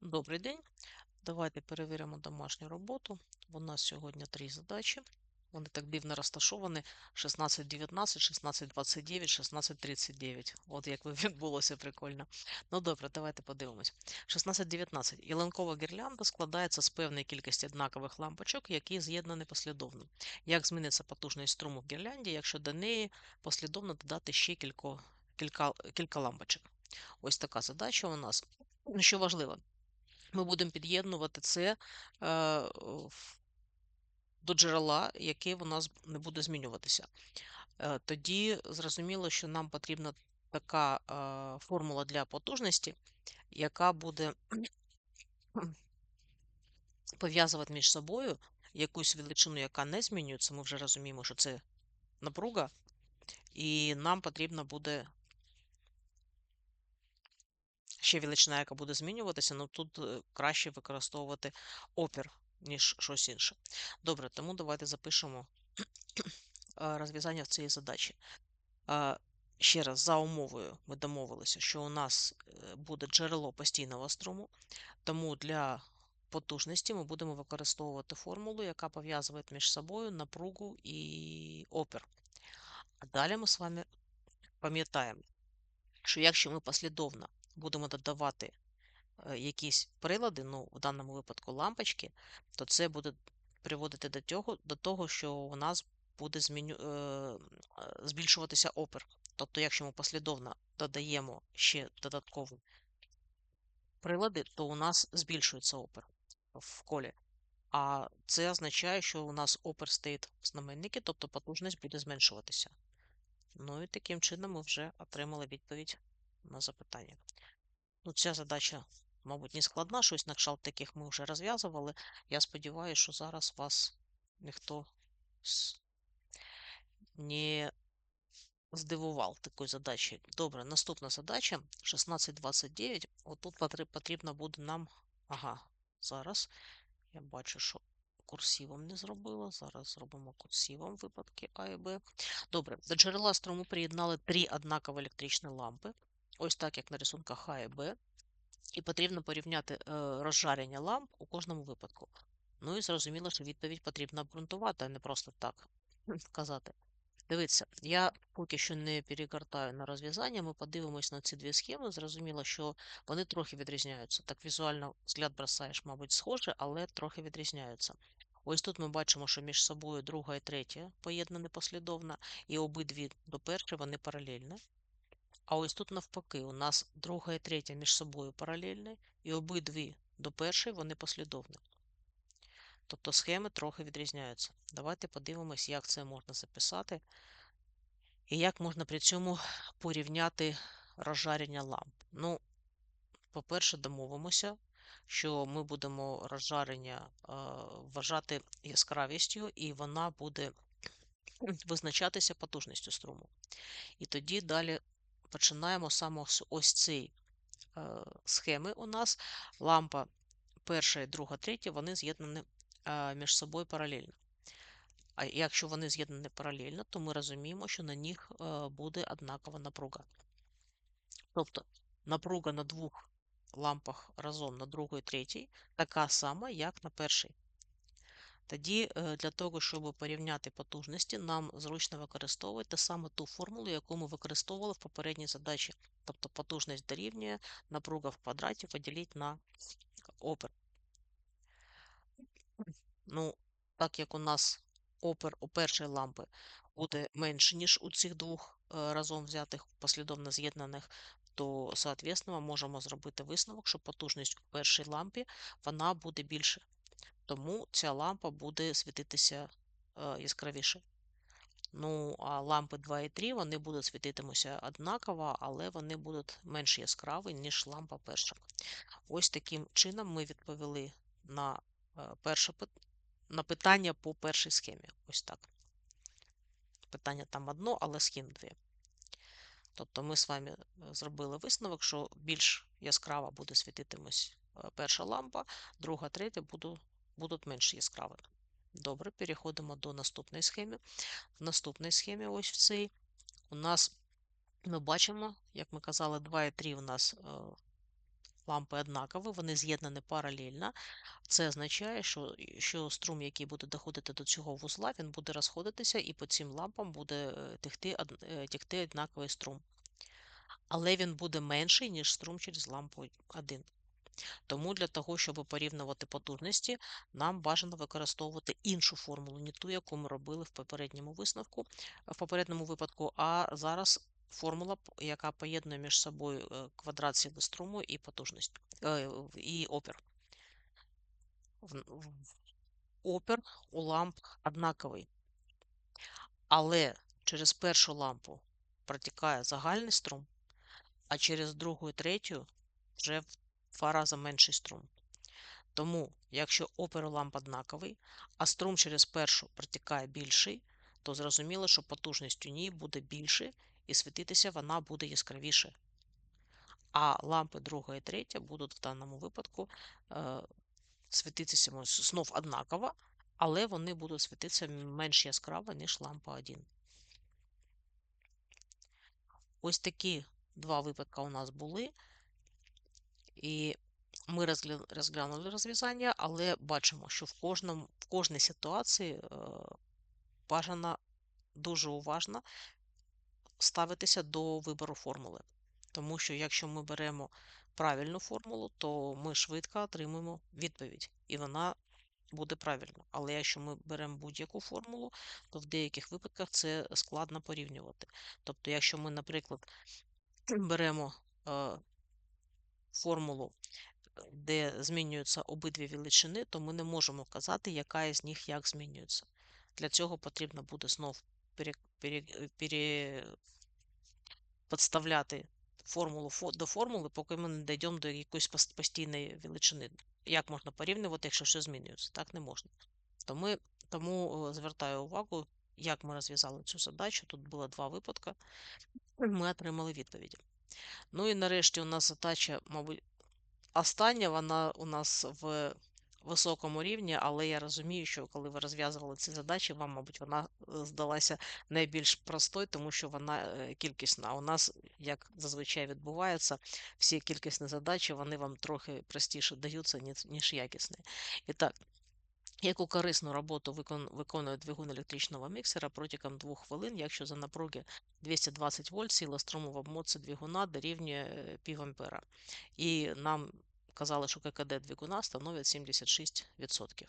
Добрий день. Давайте перевіримо домашню роботу. У нас сьогодні три задачі. Вони так дивно розташовані: 16.19, 16.29, 16.39. От як ви- відбулося прикольно. Ну добре, давайте подивимось. 16.19. Ялинкова гірлянда складається з певної кількості однакових лампочок, які з'єднані послідовно. Як зміниться потужність струму в гірлянді, якщо до неї послідовно додати ще кілько, кілька, кілька лампочок? Ось така задача у нас. Ну, Що важливо, ми будемо під'єднувати це е, до джерела, яке у нас не буде змінюватися. Е, Тоді зрозуміло, що нам потрібна така е, формула для потужності, яка буде пов'язувати між собою якусь величину, яка не змінюється. Ми вже розуміємо, що це напруга, і нам потрібна буде ще величина, яка буде змінюватися, ну тут е, краще використовувати опір, ніж щось інше. Добре, тому давайте запишемо е, розв'язання цієї задачі. Е, Ще раз, за умовою ми домовилися, що у нас буде джерело постійного струму, тому для потужності ми будемо використовувати формулу, яка пов'язує між собою напругу і опір. А далі ми з вами пам'ятаємо, що якщо ми послідовно будемо додавати е, якісь прилади, ну, в даному випадку лампочки, то це буде приводити до того, до того що у нас буде зміню, е, е, збільшуватися опір. Тобто, якщо ми послідовно додаємо ще додаткові прилади, то у нас збільшується опір в колі. А це означає, що у нас опір стоїть в знаменникі, тобто потужність буде зменшуватися. Ну і таким чином ми вже отримали відповідь на запитання. Ну, ця задача, мабуть, не складна, щось на кшталт таких ми вже розв'язували. Я сподіваюся, що зараз вас ніхто не здивував такою задачею. Добре, наступна задача 1629. Отут потрібно буде нам. Ага, зараз. Я бачу, що курсивом не зробила. Зараз зробимо курсивом випадки А і Б. Добре, до джерела струму приєднали три однакові електричні лампи. Ось так, як на рисунках А і Б. І потрібно порівняти е, розжарення ламп у кожному випадку. Ну і зрозуміло, що відповідь потрібно обґрунтувати, а не просто так казати. Дивіться, я поки що не перегортаю на розв'язання, ми подивимось на ці дві схеми. Зрозуміло, що вони трохи відрізняються. Так візуально взгляд бросаєш, мабуть, схоже, але трохи відрізняються. Ось тут ми бачимо, що між собою друга і третя поєднані послідовно, і обидві до першої вони паралельні. А ось тут навпаки, у нас друга і третя між собою паралельні, і обидві до першої вони послідовні. Тобто схеми трохи відрізняються. Давайте подивимось, як це можна записати, і як можна при цьому порівняти розжарення ламп. Ну, по-перше, домовимося, що ми будемо розжарення е, вважати яскравістю, і вона буде визначатися потужністю струму. І тоді далі починаємо саме з ось цієї е, схеми у нас. Лампа перша, друга, третя, вони з'єднані е, між собою паралельно. А якщо вони з'єднані паралельно, то ми розуміємо, що на них е, буде однакова напруга. Тобто напруга на двох лампах разом на другій, третій, така сама, як на першій. Тоді е, для того, щоб порівняти потужності, нам зручно використовувати саме ту формулу, яку ми використовували в попередній задачі. Тобто потужність дорівнює напруга в квадраті поділити на опір. Ну, так як у нас опір у першої лампи буде менше, ніж у цих двох е, разом взятих послідовно з'єднаних, то, соответственно, ми можемо зробити висновок, що потужність у першій лампі вона буде більше. Тому ця лампа буде світитися е, яскравіше. Ну, а лампи 2 і 3 вони будуть світитимуся однаково, але вони будуть менш яскраві, ніж лампа перша. Ось таким чином ми відповіли на е, перше на питання по першій схемі. Ось так. Питання там одно, але схем дві. Тобто ми з вами е, зробили висновок, що більш яскрава буде світитимось е, перша лампа, друга, третя буду, будуть менш яскраві. Добре, переходимо до наступної схеми. В наступній схемі, ось в цій, у нас ми бачимо, як ми казали, 2 і 3 у нас е, лампи однакові, вони з'єднані паралельно. Це означає, що що струм, який буде доходити до цього вузла, він буде розходитися, і по цим лампам буде е, текти, текти однаковий струм. Але він буде менший, ніж струм через лампу 1. Тому для того, щоб порівнювати потужності, нам бажано використовувати іншу формулу, не ту, яку ми робили в попередньому висновку, в попередньому випадку, а зараз формула, яка поєднує між собою е, квадрат сили струму і потужність, е, і опір. Опір у ламп однаковий. Але через першу лампу протікає загальний струм, а через другу і третю вже в два рази менший струм. Тому, якщо опір ламп однаковий, а струм через першу протікає більший, то зрозуміло, що потужність у ній буде більше і світитися вона буде яскравіше. А лампи друга і третя будуть в даному випадку е, світитися знов однаково, але вони будуть світитися менш яскраво, ніж лампа 1. Ось такі два випадки у нас були. І ми розглянули розв'язання, але бачимо, що в кожному, в кожній ситуації е, бажано дуже уважно ставитися до вибору формули. Тому що якщо ми беремо правильну формулу, то ми швидко отримуємо відповідь, і вона буде правильно. Але якщо ми беремо будь-яку формулу, то в деяких випадках це складно порівнювати. Тобто, якщо ми, наприклад, беремо е, формулу, де змінюються обидві величини, то ми не можемо казати, яка із них як змінюється. Для цього потрібно буде знов пере, пере, пере, підставляти формулу до формули, поки ми не дійдемо до якоїсь постійної величини. Як можна порівнювати, якщо все змінюється? Так не можна. Тому, тому звертаю увагу, як ми розв'язали цю задачу. Тут було два випадки, ми отримали відповіді. Ну і нарешті у нас задача, мабуть, остання, вона у нас в високому рівні, але я розумію, що коли ви розв'язували ці задачі, вам, мабуть, вона е, здалася найбільш простою, тому що вона е, кількісна. У нас, як зазвичай відбувається, всі кількісні задачі вони вам трохи простіше даються, ніж якісні. І так, Яку корисну роботу виконує двигун електричного міксера протягом 2 хвилин, якщо за напруги 220 вольт сила струму в обмотці двигуна дорівнює е, пів ампера. І нам казали, що ККД двигуна становить 76%.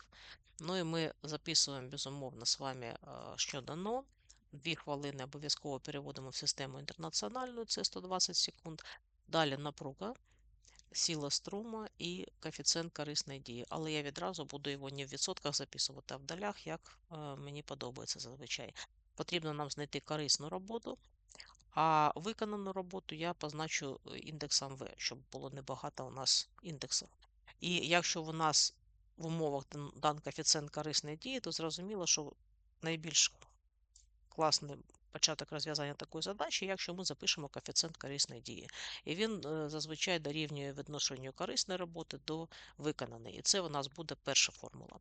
Ну і ми записуємо, безумовно, з вами, що дано. Дві хвилини обов'язково переводимо в систему інтернаціональну, це 120 секунд. Далі напруга, сила струма і коефіцієнт корисної дії. Але я відразу буду його не в відсотках записувати, а в долях, як мені подобається зазвичай. Потрібно нам знайти корисну роботу. А виконану роботу я позначу індексом V, щоб було небагато у нас індексів. І якщо у нас в умовах дан коефіцієнт корисної дії, то зрозуміло, що найбільш класний початок розв'язання такої задачі, якщо ми запишемо коефіцієнт корисної дії. І він е, зазвичай дорівнює відношенню корисної роботи до виконаної. І це у нас буде перша формула.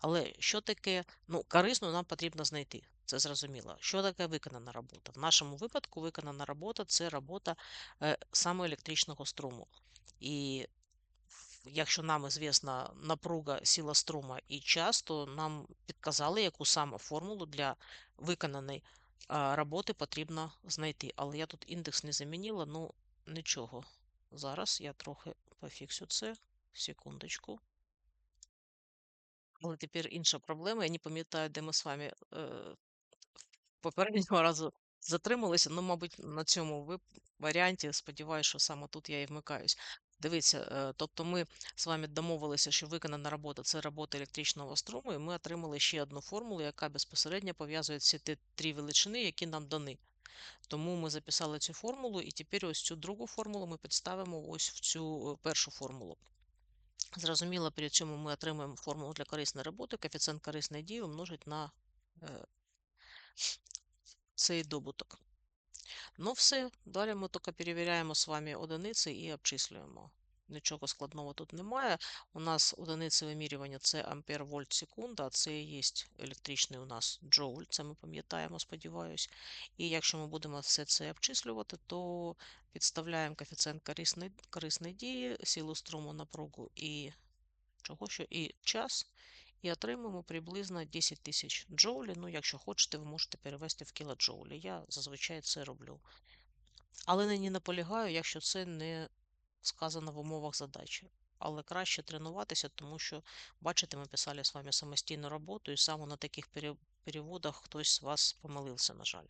Але що таке, ну, корисну нам потрібно знайти. Це зрозуміло. Що таке виконана робота? В нашому випадку виконана робота це робота е, саме електричного струму. І якщо нам звісна напруга сила струма і час, то нам підказали, яку саме формулу для виконаної роботи потрібно знайти. Але я тут індекс не замінила, ну нічого. Зараз я трохи пофіксю це. Секундочку. Але тепер інша проблема. Я не пам'ятаю, де ми з вами е, попереднього разу затрималися. Ну, мабуть, на цьому варіанті сподіваюся, що саме тут я і вмикаюсь. Дивіться, е, тобто ми з вами домовилися, що виконана робота це робота електричного струму, і ми отримали ще одну формулу, яка безпосередньо пов'язує всі ті три величини, які нам дані. Тому ми записали цю формулу, і тепер ось цю другу формулу ми підставимо ось в цю е, першу формулу. Зрозуміло, при цьому ми отримуємо формулу для корисної роботи, коефіцієнт корисної дії умножить на е, цей добуток. Ну, все, далі ми тільки перевіряємо з вами одиниці і обчислюємо. нічого складного тут немає. У нас одиниці вимірювання це ампер вольт секунда, це і є електричний у нас джоуль, це ми пам'ятаємо, сподіваюсь. І якщо ми будемо все це обчислювати, то підставляємо коефіцієнт корисної, корисної дії, силу струму, напругу і чого що, і час. І отримуємо приблизно 10 тисяч джоулів. Ну, якщо хочете, ви можете перевести в кілоджоулі. Я зазвичай це роблю. Але нині наполягаю, якщо це не сказано в умовах задачі. Але краще тренуватися, тому що, бачите, ми писали з вами самостійну роботу, і саме на таких переводах хтось з вас помилився, на жаль.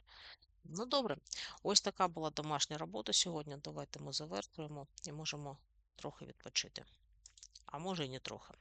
Ну, добре, ось така була домашня робота сьогодні. Давайте ми завершуємо і можемо трохи відпочити. А може і не трохи.